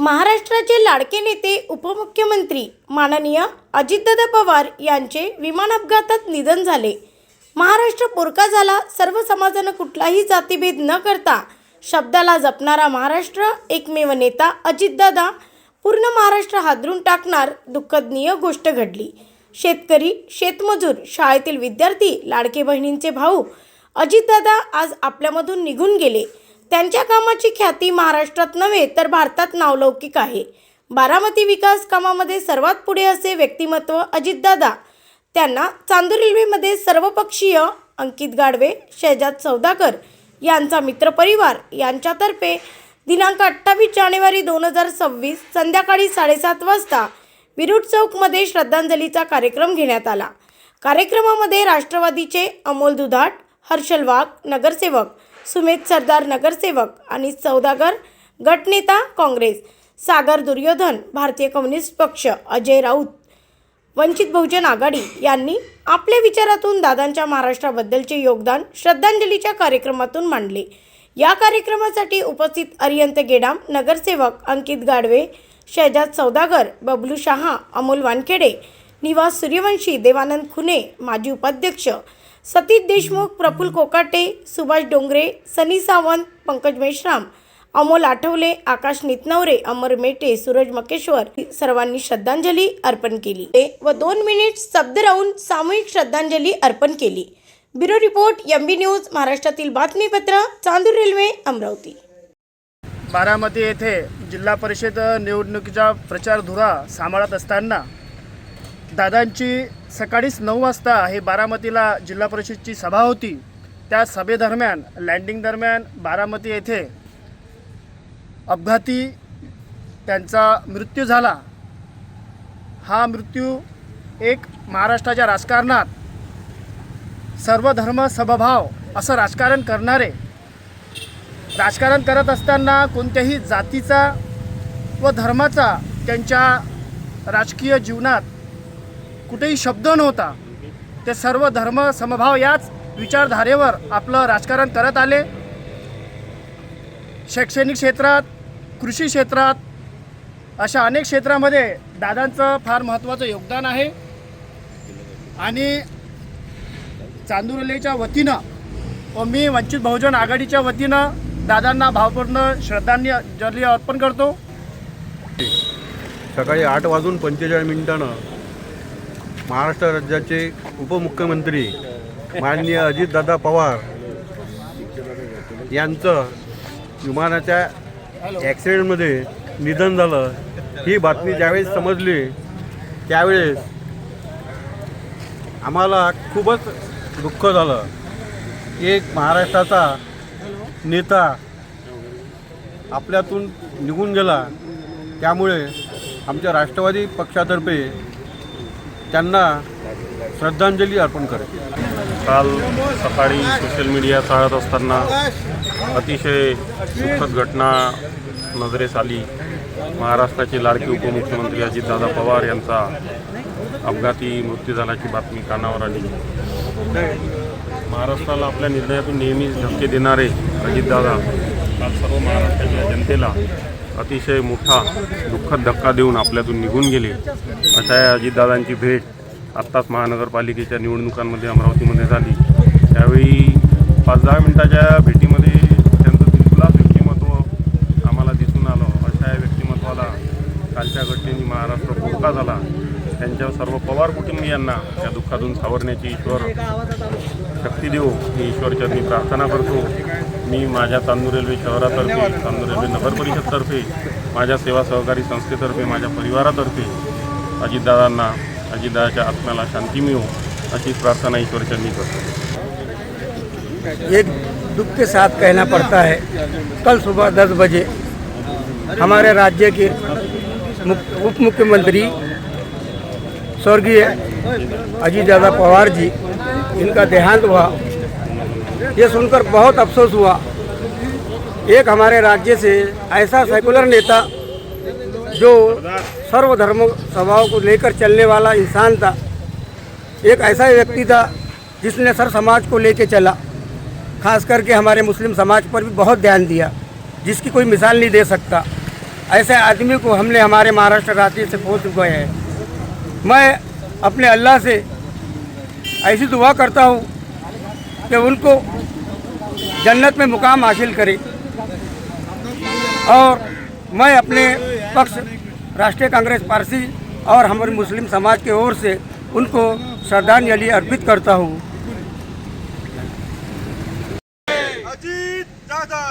महाराष्ट्राचे लाडके नेते उपमुख्यमंत्री माननीय अजितदादा पवार यांचे विमान अपघातात निधन झाले. महाराष्ट्र पोरका झाला. सर्व समाजानं कुठलाही जातीभेद न करता शब्दाला जपणारा महाराष्ट्र एकमेव नेता अजितदादा पूर्ण महाराष्ट्र हादरून टाकणार दुःखदनीय गोष्ट घडली. शेतकरी शेतमजूर शाळेतील विद्यार्थी लाडके बहिणींचे भाऊ अजितदादा आज आपल्यामधून निघून गेले. त्यांच्या कामाची ख्याती महाराष्ट्रात नव्हे तर भारतात नावलौकिक आहे. बारामती विकास कामामध्ये सर्वात पुढे असे व्यक्तिमत्व अजितदादा. त्यांना चांदूर रेल्वेमध्ये सर्वपक्षीय अंकित गाडवे शहजाद सौदागर यांचा मित्रपरिवार यांच्यातर्फे दिनांक अठ्ठावीस जानेवारी दोन हजार सव्वीस संध्याकाळी साडेसात वाजता विरुड चौकमध्ये श्रद्धांजलीचा कार्यक्रम घेण्यात आला. कार्यक्रमामध्ये राष्ट्रवादीचे अमोल दुधाट हर्षल वाघ नगरसेवक सुमित सरदार नगरसेवक आणि सौदागर गटनेता काँग्रेस सागर दुर्योधन भारतीय कम्युनिस्ट पक्ष अजय राऊत वंचित बहुजन आघाडी यांनी आपल्या विचारातून दादांच्या महाराष्ट्राबद्दलचे योगदान श्रद्धांजलीच्या कार्यक्रमातून मांडले. या कार्यक्रमासाठी उपस्थित अरियंत गेडाम नगरसेवक अंकित गाडवे शहजाद सौदागर बबलू शहा अमोल वानखेडे निवास सूर्यवंशी देवानंद खुने माजी उपाध्यक्ष सतीश देशमुख प्रफुल कोकाटे सुभाष डोंगरे सनी सावंत पंकज मेश्राम अमोल आठवले आकाश नितनवरे अमर मेटे सूरज मकेश्वर सर्वांनी श्रद्धांजली अर्पण केली. व दोन मिनिट शब्द राहून सामूहिक श्रद्धांजली अर्पण केली. Bureau report M B news महाराष्ट्रातील बातमीपत्र चांदूर रेल्वे अमरावती. बारामती येथे जिल्हा परिषद निवडणुकीचा प्रचार धुरा सांभाळत असताना दादांची सकाळीच नऊ वाजता हे बारामतीला जिल्हा परिषदची सभा होती. त्या सभेदरम्यान लँडिंग दरम्यान बारामती येथे अपघाती त्यांचा मृत्यू झाला. हा मृत्यू एक महाराष्ट्राच्या राजकारणात सर्व धर्म समभाव असं राजकारण करणारे राजकारण करत असताना कोणत्याही जातीचा व धर्माचा त्यांच्या राजकीय जीवनात कुठेही शब्द नव्हता. ते सर्व धर्म समभाव याच विचारधारेवर आपलं राजकारण करत आले. शैक्षणिक क्षेत्रात कृषी क्षेत्रात अशा अनेक क्षेत्रामध्ये दादांचं फार महत्त्वाचं योगदान आहे. आणि चांदुरलेच्या वतीनं व मी वंचित बहुजन आघाडीच्या वतीनं दादांना भावपूर्ण श्रद्धांजली अर्पण करतो. सकाळी आठ वाजून पंचेचाळीस मिनिटानं महाराष्ट्र राज्याचे उपमुख्यमंत्री माननीय अजितदादा पवार यांचं विमानाच्या ॲक्सिडेंटमध्ये निधन झालं. ही बातमी ज्यावेळेस समजली त्यावेळेस आम्हाला खूपच दुःख झालं. एक महाराष्ट्राचा नेता आपल्यातून निघून गेला. त्यामुळे आमच्या राष्ट्रवादी पक्षातर्फे त्यांना श्रद्धांजली अर्पण करते. काल सकाळी सोशल मीडिया चालत असताना अतिशय दुःखद घटना नजरेस आली. महाराष्ट्राचे लाडके उपमुख्यमंत्री अजितदादा पवार यांचा अपघाती मृत्यू झाल्याची बातमी कानावर आली. महाराष्ट्राला आपल्या निर्णयातून नेहमीच धक्के देणारे अजितदादा काल सर्व महाराष्ट्राच्या जनतेला अतिशय मोठा दुःखद धक्का देऊन आपल्यातून निघून गेले. अशा या अजितदादांची भेट आत्ताच महानगरपालिकेच्या निवडणुकांमध्ये अमरावतीमध्ये झाली. त्यावेळी पाच दहा मिनिटाच्या भेटीमध्ये त्यांचं बिलकुलाच व्यक्तिमत्व आम्हाला दिसून आलं. अशा या व्यक्तिमत्वाला कालच्या घटनेने महाराष्ट्र पोरका झाला. त्यांच्या सर्व पवार कुटुंबियांना या दुःखातून सावरण्याची ईश्वर शक्ती देऊ मी ईश्वरचरणी प्रार्थना करतो. मी माझ्या चांदूर रेल्वे शहरातर्फे चांदूर रेल्वे नगर परिषदतर्फे माझ्या सेवा सहकारी संस्थेतर्फे माझ्या परिवारातर्फे अजितदादांना अजितदादाच्या आत्म्याला शांती मिळो अशी प्रार्थना ईश्वरचरणी करतो. एक दुख के साथ कहना पड़ता है कल सुबह दस बजे हमारे राज्य के उप मुख्यमंत्री स्वर्गीय अजीत दादा पवार जी इनका देहांत हुआ। ये सुनकर बहुत अफसोस हुआ। एक हमारे राज्य से ऐसा सेकुलर नेता जो सर्वधर्म स्वभाव को लेकर चलने वाला इंसान था, एक ऐसा व्यक्ति था जिसने सर समाज को लेके चला। खास करके हमारे मुस्लिम समाज पर भी बहुत ध्यान दिया, जिसकी कोई मिसाल नहीं दे सकता। ऐसे आदमी को हमने हमारे महाराष्ट्र राज्य से खो चुका हैं। मैं अपने अल्लाह से ऐसी दुआ करता हूँ कि उनको जन्नत में मुकाम हासिल करे। और मैं अपने पक्ष राष्ट्रीय कांग्रेस पारसी और हमारे मुस्लिम समाज की ओर से उनको श्रद्धांजलि अर्पित करता हूँ। अजीत दादा